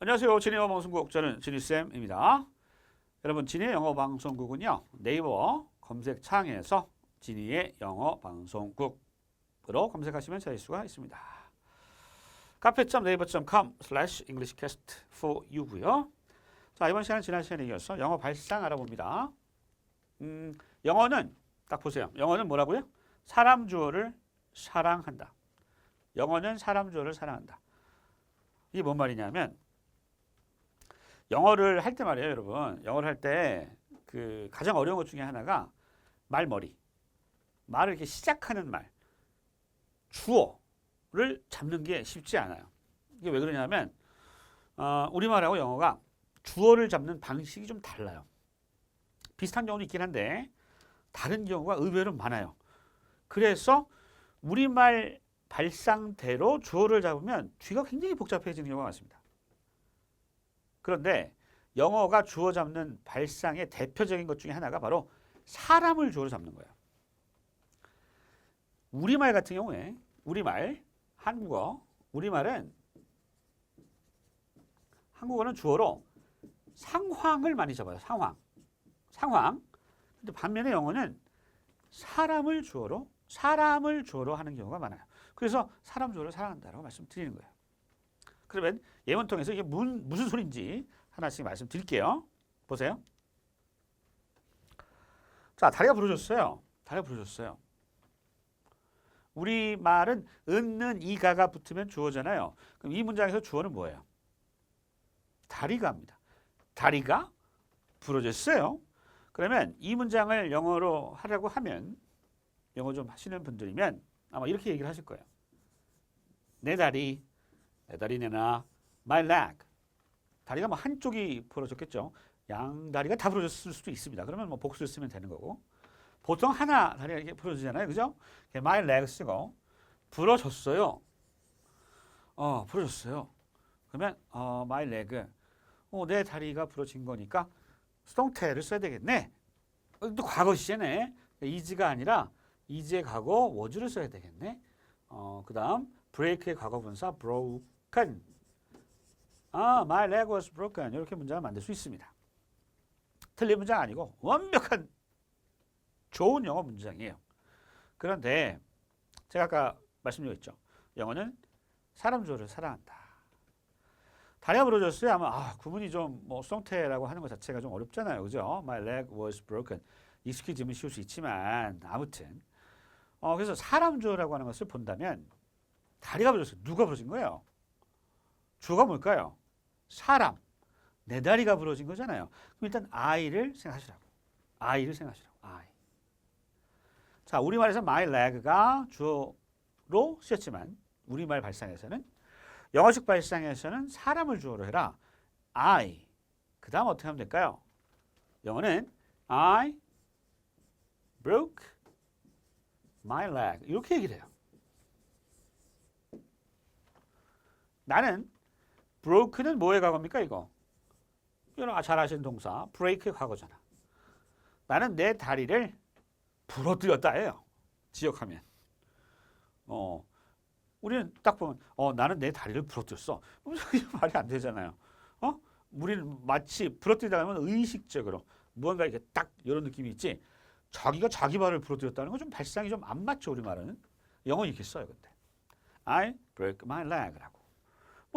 안녕하세요. 진해 영어 방송국 저는 진희쌤입니다. 여러분 진해 영어 방송국은요. 네이버 검색창에서 진희의 영어 방송국으로 검색하시면 찾을 수가 있습니다. 카페.네이버.com slash englishcast for you고요. 자 이번 시간은 지난 시간에 이어서 영어 발상 알아봅니다. 음, 영어는 딱 보세요. 영어는 뭐라고요? 사람 주어를 사랑한다. 영어는 사람 주어를 사랑한다. 이게 뭔 말이냐면 영어를 할 때 말이에요, 여러분. 영어를 할 때 그 가장 어려운 것 중에 하나가 말머리. 말을 이렇게 시작하는 말. 주어를 잡는 게 쉽지 않아요. 이게 왜 그러냐면 어, 우리말하고 영어가 주어를 잡는 방식이 좀 달라요. 비슷한 경우도 있긴 한데 다른 경우가 의외로 많아요. 그래서 우리말 발상대로 주어를 잡으면 뒤가 굉장히 복잡해지는 경우가 많습니다. 그런데 영어가 주어 잡는 발상의 대표적인 것 중에 하나가 바로 사람을 주어로 잡는 거예요. 우리말 같은 경우에 우리말 한국어 우리말은 한국어는 주어로 상황을 많이 잡아요. 상황. 상황. 근데 반면에 영어는 사람을 주어로 사람을 주어로 하는 경우가 많아요. 그래서 사람 주어를 사랑한다라고 말씀드리는 거예요. 그러면 예문 통해서 이게 문, 무슨 소리인지 하나씩 말씀드릴게요. 보세요. 자, 다리가 부러졌어요. 다리가 부러졌어요. 우리 말은 은는 이가가 붙으면 주어잖아요. 그럼 이 문장에서 주어는 뭐예요? 다리가입니다. 다리가 부러졌어요. 그러면 이 문장을 영어로 하려고 하면 영어 좀 하시는 분들이면 아마 이렇게 얘기를 하실 거예요. 내 다리, 내 다리 내놔, my leg. 다리가 뭐 한쪽이 부러졌겠죠. 양 다리가 다 부러졌을 수도 있습니다. 그러면 뭐 복수를 쓰면 되는 거고. 보통 하나 다리가 이렇게 부러지잖아요. 그죠? my leg 쓰고 부러졌어요. 어, 부러졌어요. 그러면 어, my leg. 어, 내 다리가 부러진 거니까 수동태를 써야 되겠네. 어, 또 과거 시제네. 이즈가 아니라 이제 과거 워즈를 써야 되겠네. 어, 그다음 break의 과거 분사 broken. 아, my leg was broken. 이렇게 문장을 만들 수 있습니다. 틀린 문장 아니고 완벽한 좋은 영어 문장이에요. 그런데 제가 아까 말씀드렸죠. 영어는 사람 주어를 사랑한다. 다리가 부러졌어요 하면 아, 구문이 좀뭐 수동태라고 하는 것 자체가 좀 어렵잖아요. 그죠? My leg was broken. 익숙해지면 쉬울 수 있지만 아무튼 어, 그래서 사람 주어라고 하는 것을 본다면 다리가 부러졌어요. 누가 부러진 거예요? 주어가 뭘까요? 사람. 내 다리가 부러진 거잖아요. 그럼 일단 아이를 생각하시라고. 아이를 생각하시라고. 아이. 자, 우리말에서 my leg가 주어로 쓰였지만 우리말 발상에서는 영어식 발상에서는 사람을 주어로 해라. I. 그 다음 어떻게 하면 될까요? 영어는 I broke my leg. 이렇게 얘기를 해요. 나는 broke는 뭐의 과거입니까, 이거? 이거 잘 아시는 동사, break의 과거잖아. 나는 내 다리를 부러뜨렸다예요. 지역하면. 어, 우리는 딱 보면, 어, 나는 내 다리를 부러뜨렸어. 말이 안 되잖아요. 어? 우리는 마치 부러뜨리다 하면 의식적으로 무언가 이렇게 딱 이런 느낌이 있지. 자기가 자기 발을 부러뜨렸다는 건 좀 발상이 좀 안 맞죠, 우리 말은. 영어 이렇게 써요, 근데. I broke my leg라고.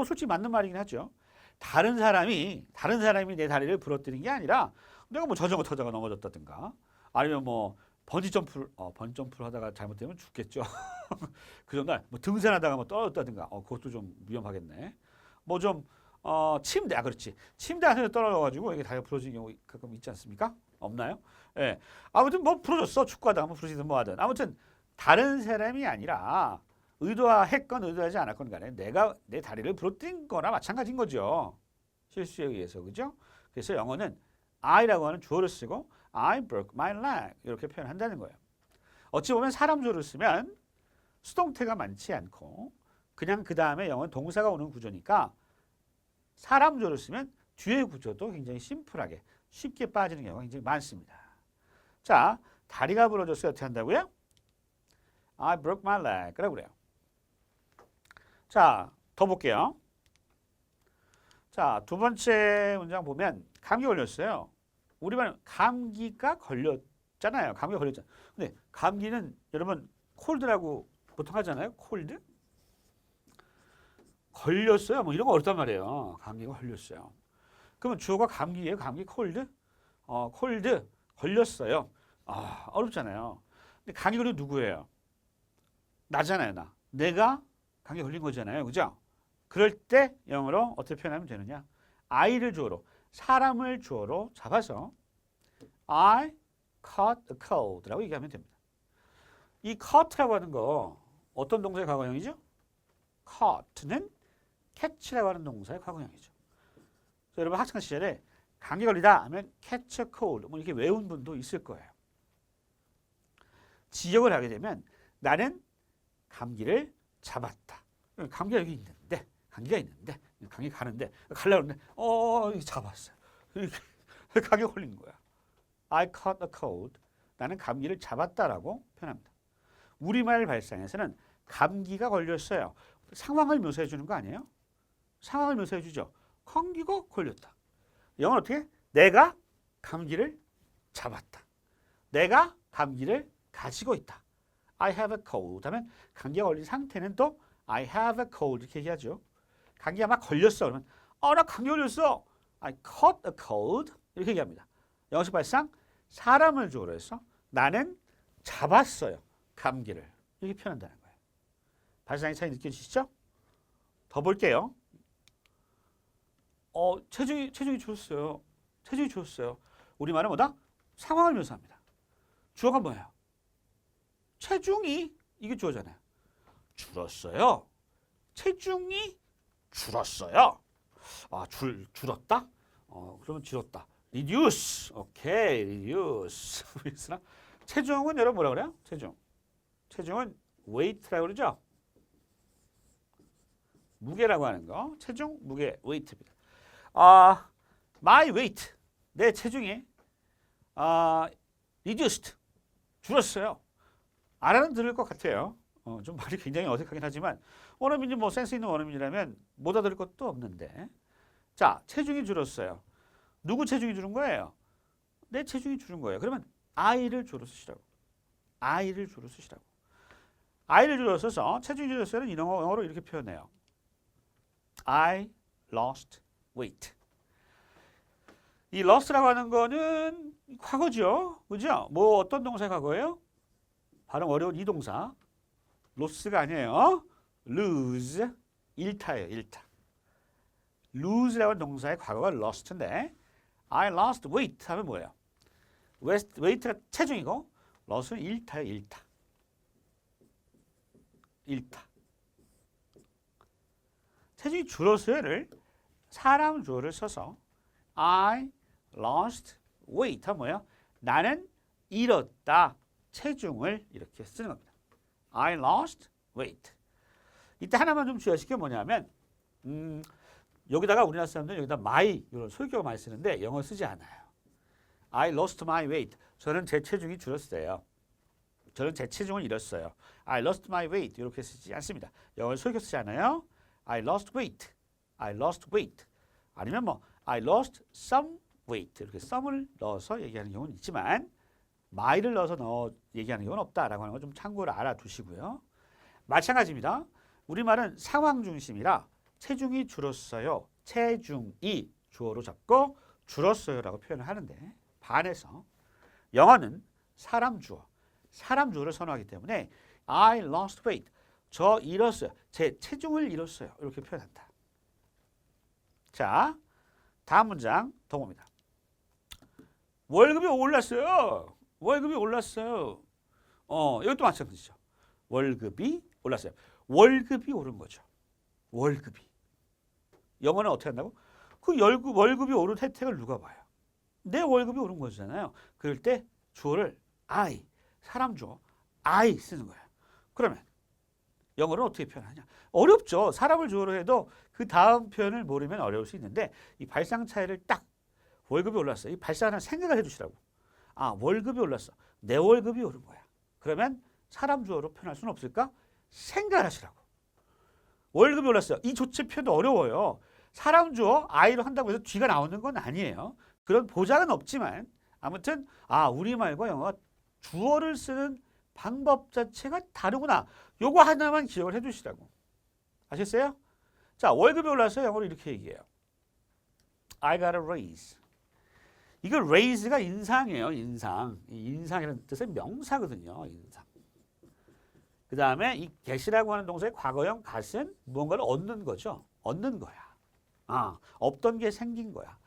뭐 솔직히 맞는 말이긴 하죠. 다른 사람이 다른 사람이 내 다리를 부러뜨린 게 아니라 내가 뭐 자전거 타다가 넘어졌다든가 아니면 뭐 번지 점프를 어, 번지 점프를 하다가 잘못되면 죽겠죠. 그 정도 뭐 등산하다가 뭐 떨어졌다든가 어, 그것도 좀 위험하겠네. 뭐 좀 어, 침대 아 그렇지 침대 안에서 떨어져가지고 이게 다리가 부러지는 경우 가끔 있지 않습니까? 없나요? 예. 아무튼 뭐 부러졌어 축구하다가 뭐 부러지든 뭐하든 아무튼 다른 사람이 아니라 의도했건 의도하지 않았건 간에 내가 내 다리를 부러뜨린 거나 마찬가지인 거죠. 실수에 의해서 그죠? 그래서 영어는 I라고 하는 주어를 쓰고 I broke my leg 이렇게 표현한다는 거예요. 어찌 보면 사람 주어를 쓰면 수동태가 많지 않고 그냥 그 다음에 영어는 동사가 오는 구조니까 사람 주어를 쓰면 뒤의 구조도 굉장히 심플하게 쉽게 빠지는 경우가 굉장히 많습니다. 자, 다리가 부러졌어요. 어떻게 한다고요? I broke my leg라고 그래요. 자, 더 볼게요. 자, 두 번째 문장 보면 감기 걸렸어요. 우리말 감기가 걸렸잖아요. 감기가 걸렸잖아요. 근데 감기는 여러분 콜드라고 보통 하잖아요. 콜드? 걸렸어요. 뭐 이런 거 어렵단 말이에요. 감기가 걸렸어요. 그러면 주어가 감기예요. 감기 콜드? 어, 콜드 걸렸어요. 아, 어렵잖아요. 근데 감기 걸린 누구예요? 나잖아요, 나. 내가 감기 걸린 거잖아요. 그죠? 그럴 때 영어로 어떻게 표현하면 되느냐? I를 주어로, 사람을 주어로 잡아서 I caught a cold라고 얘기하면 됩니다. 이 caught라고 하는 거 어떤 동사의 과거형이죠? caught는 catch라고 하는 동사의 과거형이죠. 여러분 학창 시절에 감기 걸리다 하면 catch a cold 뭐 이렇게 외운 분도 있을 거예요. 지역을 하게 되면 나는 감기를 잡았다. 감기가 여기 있는데 감기가 있는데 감기 가는데 가려고 하는데 어 잡았어요. 이렇게 감기 걸린 거야. I caught a cold. 나는 감기를 잡았다라고 표현합니다. 우리말 발상에서는 감기가 걸렸어요. 상황을 묘사해 주는 거 아니에요? 상황을 묘사해 주죠. 감기가 걸렸다. 영어는 어떻게? 내가 감기를 잡았다. 내가 감기를 가지고 있다. I have a cold 하면 감기가 걸린 상태는 또 I have a cold 이렇게 얘기하죠. 감기가 막 걸렸어 그러면 어나 감기 걸렸어. I caught a cold 이렇게 얘기합니다. 영어식 발상 사람을 주어로 해서 나는 잡았어요. 감기를 이렇게 표현한다는 거예요. 발상의 차이 느껴지시죠? 더 볼게요. 어 체중이 체중이 줄었어요. 체중이 줄었어요. 우리 말은 뭐다? 상황을 묘사합니다. 주어가 뭐예요? 체중이 이게 주어잖아요. 줄었어요. 체중이 줄었어요. 아, 줄 줄었다? 어, 그러면 줄었다. reduce. 오케이. reduce. 체중은 여러분 뭐라 그래요? 체중. 체중은 weight라고 그러죠? 무게라고 하는 거. 체중, 무게, weight입니다. 아, my weight. 내 체중이 아, reduced. 줄었어요. 알아는 들을 것 같아요. 어, 좀 말이 굉장히 어색하긴 하지만 원어민이 뭐 센스 있는 원어민이라면 못 알아들을 것도 없는데 자 체중이 줄었어요. 누구 체중이 줄은 거예요? 내 체중이 줄은 거예요. 그러면 I를 주로 쓰시라고. I를 주로 쓰시라고. I를 주로 써서 체중이 줄었어요는 이런 영어로 이렇게 표현해요. I lost weight. 이 lost라고 하는 거는 과거죠. 그죠? 뭐 어떤 동사의 과거예요? 발음 어려운 이 동사. Lost가 아니에요. lose. 일타예요, 일타. lose라는 동사의 과거가 lost인데 I lost weight 하면 뭐예요? weight가 체중이고 lost는 일타예요, 일타. 일타. 체중이 줄었어요를 사람 주어를 써서 I lost weight 하면 뭐예요? 나는 잃었다. 체중을 이렇게 쓰는 겁니다. I lost weight. 이때 하나만 좀 주의하실 게 뭐냐면 음, 여기다가 우리나라 사람들은 여기다 my 이런 소유격을 많이 쓰는데 영어 쓰지 않아요. I lost my weight. 저는 제 체중이 줄었어요. 저는 제 체중을 잃었어요. I lost my weight 이렇게 쓰지 않습니다. 영어 소유격 쓰지 않아요. I lost weight. I lost weight. 아니면 뭐 I lost some weight 이렇게 some을 넣어서 얘기하는 경우는 있지만 my를 넣어서 넣어 얘기하는 경우는 없다라고 하는 거좀 참고를 알아두시고요. 마찬가지입니다. 우리말은 상황 중심이라 체중이 줄었어요. 체중이 주어로 잡고 줄었어요라고 표현을 하는데 반해서 영어는 사람 주어, 사람 주어를 선호하기 때문에 I lost weight. 저 잃었어요. 제 체중을 잃었어요. 이렇게 표현한다. 자, 다음 문장 더 봅니다. 월급이 올랐어요. 월급이 올랐어요. 어, 이것도 마찬가지죠. 월급이 올랐어요. 월급이 오른 거죠. 월급이. 영어는 어떻게 한다고? 그 월급, 월급이 오른 혜택을 누가 봐요? 내 월급이 오른 거잖아요. 그럴 때 주어를 I, 사람 주어, I 쓰는 거예요. 그러면 영어를 어떻게 표현하냐? 어렵죠. 사람을 주어로 해도 그 다음 표현을 모르면 어려울 수 있는데 이 발상 차이를 딱 월급이 올랐어. 이 발상하는 생각을 해주시라고. 아 월급이 올랐어. 내 월급이 오른 거야. 그러면 사람 주어로 표현할 수는 없을까? 생각을 하시라고. 월급이 올랐어요. 이 조치 표현도 어려워요. 사람 주어 I로 한다고 해서 뒤가 나오는 건 아니에요. 그런 보장은 없지만 아무튼 아 우리말과 영어가 주어를 쓰는 방법 자체가 다르구나. 요거 하나만 기억을 해두시라고. 아셨어요? 자 월급이 올라서 영어로 이렇게 얘기해요. I got a raise. 이거 raise가 인상이에요. 인상. 이 인상이라는 뜻의 명사거든요. 인상. 그 다음에 이 get이라고 하는 동사의 과거형 gat은 무언가를 얻는 거죠. 얻는 거야. 아, 없던 게 생긴 거야.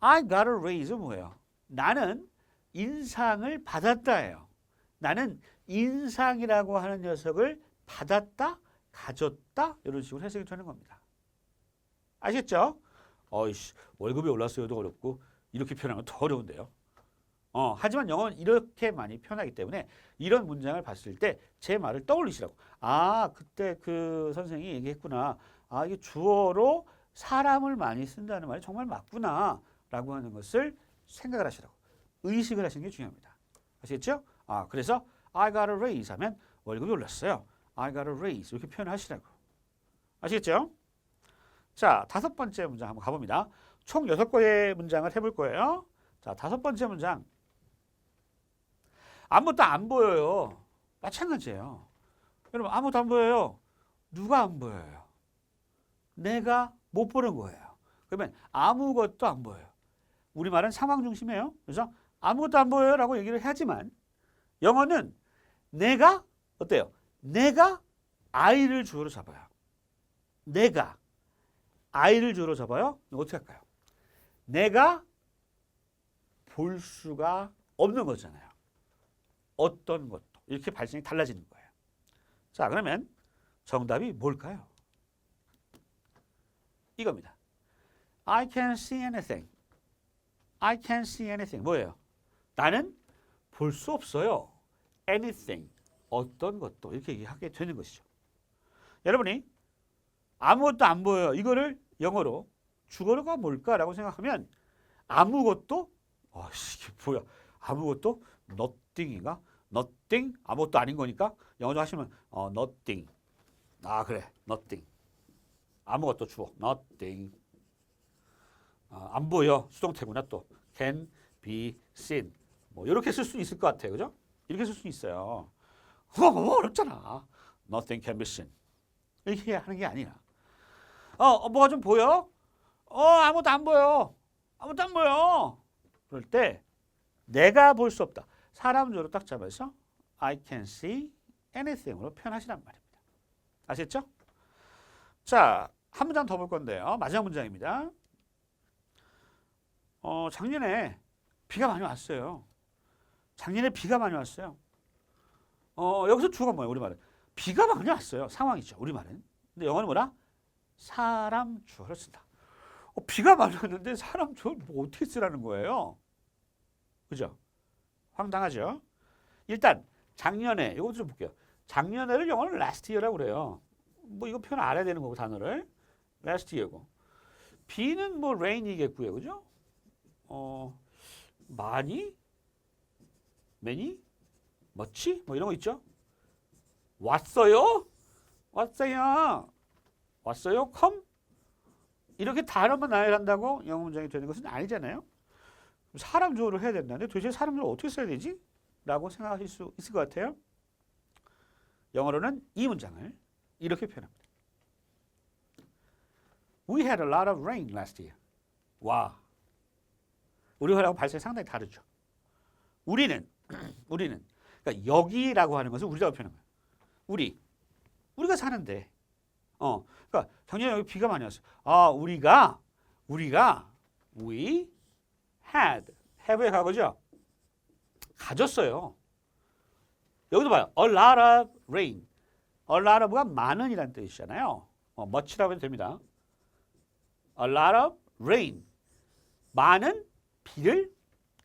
I got a raise 뭐예요? 나는 인상을 받았다예요. 나는 인상이라고 하는 녀석을 받았다, 가졌다 이런 식으로 해석이 되는 겁니다. 아셨죠? 어이씨 월급이 올랐어요도 어렵고 이렇게 표현하면 더 어려운데요. 어, 하지만 영어는 이렇게 많이 표현하기 때문에 이런 문장을 봤을 때 제 말을 떠올리시라고. 아, 그때 그 선생이 얘기했구나. 아, 이게 주어로 사람을 많이 쓴다는 말이 정말 맞구나. 라고 하는 것을 생각을 하시라고. 의식을 하시는 게 중요합니다. 아시겠죠? 아, 그래서 I got a raise 하면 월급이 올랐어요. I got a raise 이렇게 표현하시라고. 아시겠죠? 자, 다섯 번째 문장 한번 가봅니다. 총 여섯 개의 문장을 해볼 거예요. 자, 다섯 번째 문장. 아무것도 안 보여요. 마찬가지예요. 여러분, 아무것도 안 보여요. 누가 안 보여요? 내가 못 보는 거예요. 그러면 아무것도 안 보여요. 우리말은 상황 중심이에요. 그래서 아무것도 안 보여요 라고 얘기를 하지만 영어는 내가 어때요? 내가 아이를 주어로 잡아요. 내가 아이를 주어로 잡아요. 어떻게 할까요? 내가 볼 수가 없는 거잖아요. 어떤 것도 이렇게 발생이 달라지는 거예요. 자, 그러면 정답이 뭘까요? 이겁니다. I can see anything. I can see anything. 뭐예요? 나는 볼 수 없어요. anything. 어떤 것도 이렇게 얘기하게 되는 것이죠. 여러분이 아무것도 안 보여요. 이거를 영어로 주어가 뭘까라고 생각하면 아무것도 아씨 이게 뭐야? 아무것도 nothing인가? nothing? 아무것도 아닌 거니까 영어로 하시면 어 nothing. 아 그래. nothing. 아무것도 주어 nothing. 아, 안 보여. 수동태구나 또. can be seen. 뭐 이렇게 쓸수 있을 것 같아요. 그죠? 이렇게 쓸수 있어요. 어, 어, 어렵잖아. nothing can be seen. 이렇게 하는 게 아니라 어, 어 뭐가 좀 보여 어 아무것도 안 보여 아무것도 안 보여 그럴 때 내가 볼 수 없다 사람 주어로 딱 잡아서 I can see anything으로 표현하시란 말입니다 아셨죠 자 한 문장 더 볼 건데요 마지막 문장입니다 어, 작년에 비가 많이 왔어요. 작년에 비가 많이 왔어요. 어, 여기서 주어가 뭐예요? 우리말은. 비가 많이 왔어요. 상황이죠. 우리말은. 근데 영어는 뭐라? 사람 주어를 쓴다. 어, 비가 왔는데 사람 주어를 뭐 어떻게 쓰라는 거예요? 그죠? 황당하죠? 일단 작년에 이거 좀 볼게요. 작년에를 영어는 last year라고 그래요. 뭐 이거 표현 알아야 되는 거고 단어를 last year고. 비는 뭐 rain이겠고요. 그죠? 어, 많이, many, much 뭐 이런 거 있죠? 왔어요? 왔어요? 왔어요? come? 이렇게 단어만 나열한다고 영어 문장이 되는 것은 아니잖아요. 사람 주어를 해야 된다는데 도대체 사람 주어를 어떻게 써야 되지? 라고 생각하실 수 있을 것 같아요. 영어로는 이 문장을 이렇게 표현합니다. We had a lot of rain last year. 와, 우리하고 발성이 상당히 다르죠. 우리는 우리는 그러니까 여기라고 하는 것은 우리라고 표현한 거예요. 우리 우리가 사는데 어 그러니까 작년에 여기 비가 많이 왔어. 아 우리가 우리가 we had have의 과거죠. 가졌어요. 여기도 봐요. A lot of rain. A lot of가 많은이라는 뜻이잖아요. 어, much라고 해도 됩니다. A lot of rain. 많은 비를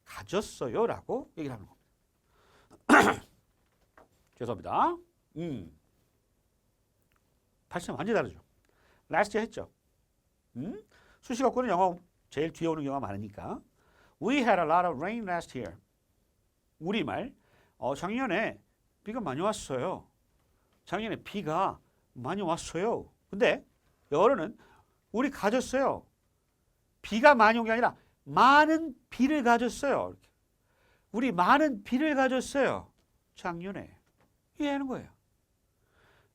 가졌어요 라고 얘기를 하는 겁니다. 죄송합니다. 음. 발성 완전히 다르죠. last 했죠. 음? 수식어구는 영어 제일 뒤에 오는 경우가 많으니까. We had a lot of rain last year. 우리말 어, 작년에 비가 많이 왔어요. 작년에 비가 많이 왔어요. 근데 영어로는 우리 가졌어요. 비가 많이 온 게 아니라 많은 비를 가졌어요. 이렇게. 우리 많은 비를 가졌어요. 작년에. 이해하는 거예요.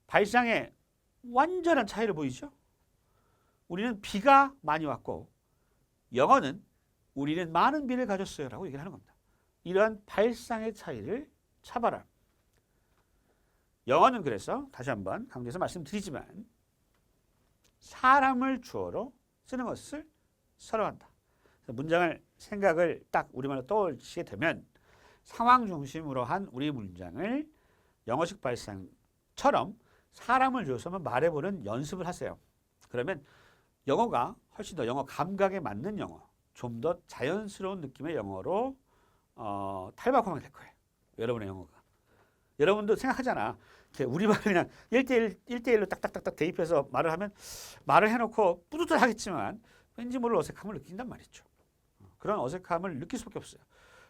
발상의 완전한 차이를 보이죠? 우리는 비가 많이 왔고 영어는 우리는 많은 비를 가졌어요 라고 얘기를 하는 겁니다. 이러한 발상의 차이를 차봐라. 영어는 그래서 다시 한번 강조해서 말씀드리지만 사람을 주어로 쓰는 것을 선호한다. 문장을 생각을 딱 우리말로 떠올리게 되면 상황 중심으로 한 우리 문장을 영어식 발상처럼 사람을 줘서 한번 말해보는 연습을 하세요. 그러면 영어가 훨씬 더 영어 감각에 맞는 영어, 좀 더 자연스러운 느낌의 영어로 어, 탈바꿈하게 될 거예요. 여러분의 영어가. 여러분도 생각하잖아. 우리 말을 그냥 1대1, 1대1로 딱딱딱딱 대입해서 말을 하면 말을 해놓고 뿌듯해 하겠지만 왠지 모를 어색함을 느낀단 말이죠. 그런 어색함을 느낄 수밖에 없어요.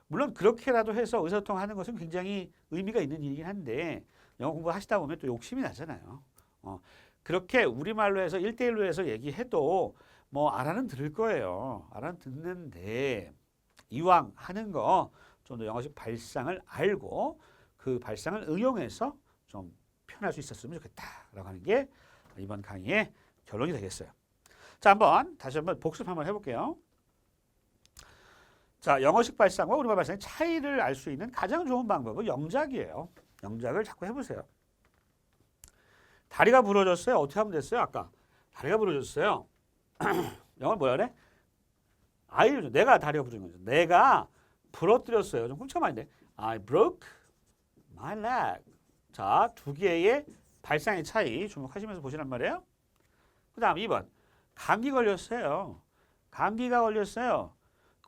물론 그렇게라도 해서 의사소통하는 것은 굉장히 의미가 있는 일이긴 한데 영어 공부하시다 보면 또 욕심이 나잖아요. 어, 그렇게 우리말로 해서 1대1로 해서 얘기해도 뭐 알아는 들을 거예요. 알아는 듣는데 이왕 하는 거 좀 더 영어식 발상을 알고 그 발상을 응용해서 좀 표현할 수 있었으면 좋겠다라고 하는 게 이번 강의의 결론이 되겠어요. 자, 한번 다시 한번 복습 한번 해볼게요. 자, 영어식 발상과 우리말 발상의 차이를 알 수 있는 가장 좋은 방법은 영작이에요. 영작을 자꾸 해보세요. 다리가 부러졌어요. 어떻게 하면 됐어요? 아까 다리가 부러졌어요. 영어 뭐라 그래? 아이죠. 내가 다리가 부러진 거죠. 내가 부러뜨렸어요. 좀 있네. I broke my leg. 자, 두 개의 발상의 차이 주목하시면서 보시란 말이에요. 그 다음 2번. 감기 걸렸어요. 감기가 걸렸어요.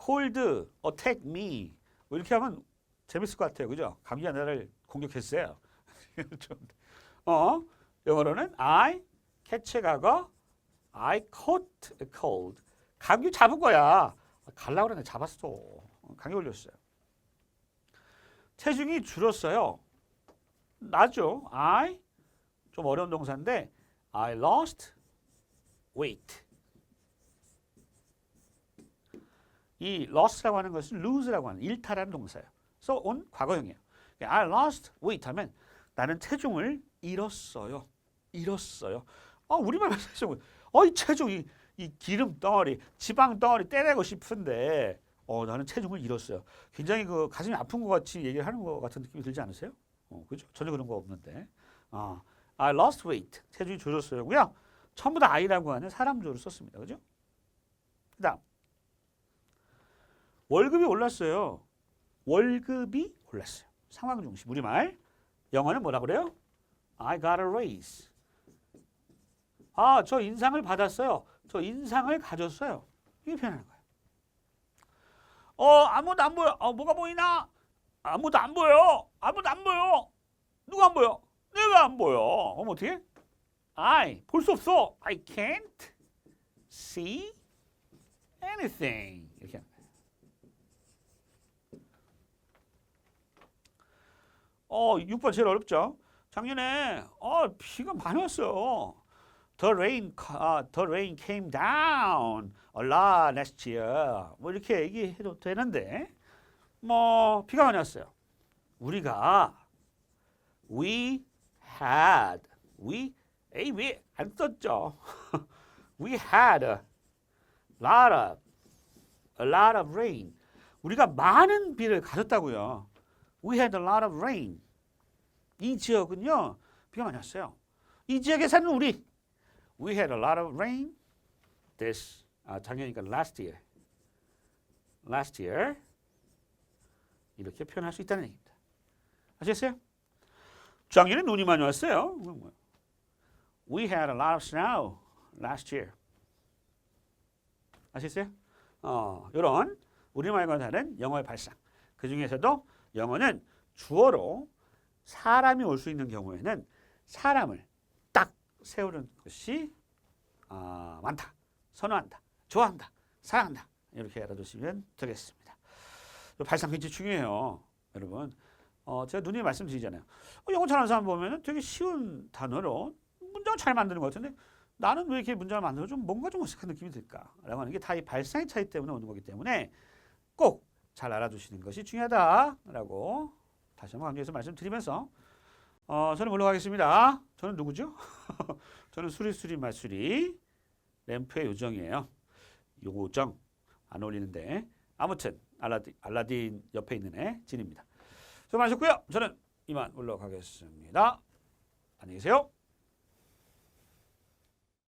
cold attack me. 뭐 이렇게 하면 재밌을 것 같아요. 그죠? 감기가 나를 공격했어요. 좀, 어, 영어로는 I catch 과거 I caught a cold. 감기 잡은 거야. 갈라 그러네 잡았어. 감기 걸렸어요. 체중이 줄었어요. 나죠. I 좀 어려운 동사인데 I lost weight. 이 lost라고 하는 것은 lose라고 하는 일탈하는 동사예요. 그래서 온 과거형이에요. I lost weight 하면 나는 체중을 잃었어요. 잃었어요. 아, 우리말 체중을 어, 이 체중 이, 이 기름 덩어리, 지방 덩어리 떼내고 싶은데 어, 나는 체중을 잃었어요. 굉장히 그 가슴이 아픈 것 같이 얘기를 하는 것 같은 느낌이 들지 않으세요? 어, 그죠? 전혀 그런 거 없는데. 아, I lost weight. 체중이 줄었어요고요. 전부 다 I라고 하는 사람 조를 썼습니다. 그죠? 그다음 월급이 올랐어요. 월급이 올랐어요. 상황 중심 우리말. 영어는 뭐라 그래요? I got a raise. 아, 저 인상을 받았어요. 저 인상을 가졌어요. 이게 표현하는 거예요. 어, 아무도 안 보여. 어, 뭐가 보이나? 아무도 안 보여. 아무도 안 보여. 누가 안 보여? 내가 안 보여. 그럼 어떻게? I 볼 수 없어. I can't see anything. 이렇게 하는 거예요. 어, 6번 제일 어렵죠. 작년에 어, 비가 많이 왔어요. The rain, uh, the rain came down a lot last year. 뭐 이렇게 얘기해도 되는데, 뭐 비가 많이 왔어요. 우리가 we had, we, 에이 왜안 썼죠? we had a lot of, a lot of rain. 우리가 많은 비를 가졌다고요. We had a lot of rain. 이 지역은요 비가 많이 왔어요. 이 지역에 사는 우리 We had a lot of rain this 아, 작년이니까 last year. last year 이렇게 표현할 수 있다는 얘기입니다. 아시겠어요? 작년에 눈이 많이 왔어요. We had a lot of snow last year. 아시겠어요? 어, 이런 우리말과 다른 영어의 발상. 그 중에서도 영어는 주어로 사람이 올 수 있는 경우에는 사람을 딱 세우는 것이 아, 많다, 선호한다, 좋아한다, 사랑한다 이렇게 알아두시면 되겠습니다. 발상 굉장히 중요해요, 여러분. 어, 제가 누님 말씀드리잖아요. 어, 영어 잘하는 사람 보면 되게 쉬운 단어로 문章잘 만드는 것 같은데 나는 왜 이렇게 문장을 만들어 좀 뭔가 좀 어색한 느낌이 들까라고 하는 게 다 이 발상의 차이 때문에 오는 거기 때문에 꼭 잘 알아두시는 것이 중요하다라고 다시 한번 강조해서 말씀드리면서 어, 저는 물러가겠습니다. 저는 누구죠? 저는 수리수리 마수리 램프의 요정이에요. 요정 안 어울리는데 아무튼 알라딘, 알라딘 옆에 있는 애 진입니다. 수고 많으셨고요. 저는 이만 물러가겠습니다. 안녕히 계세요.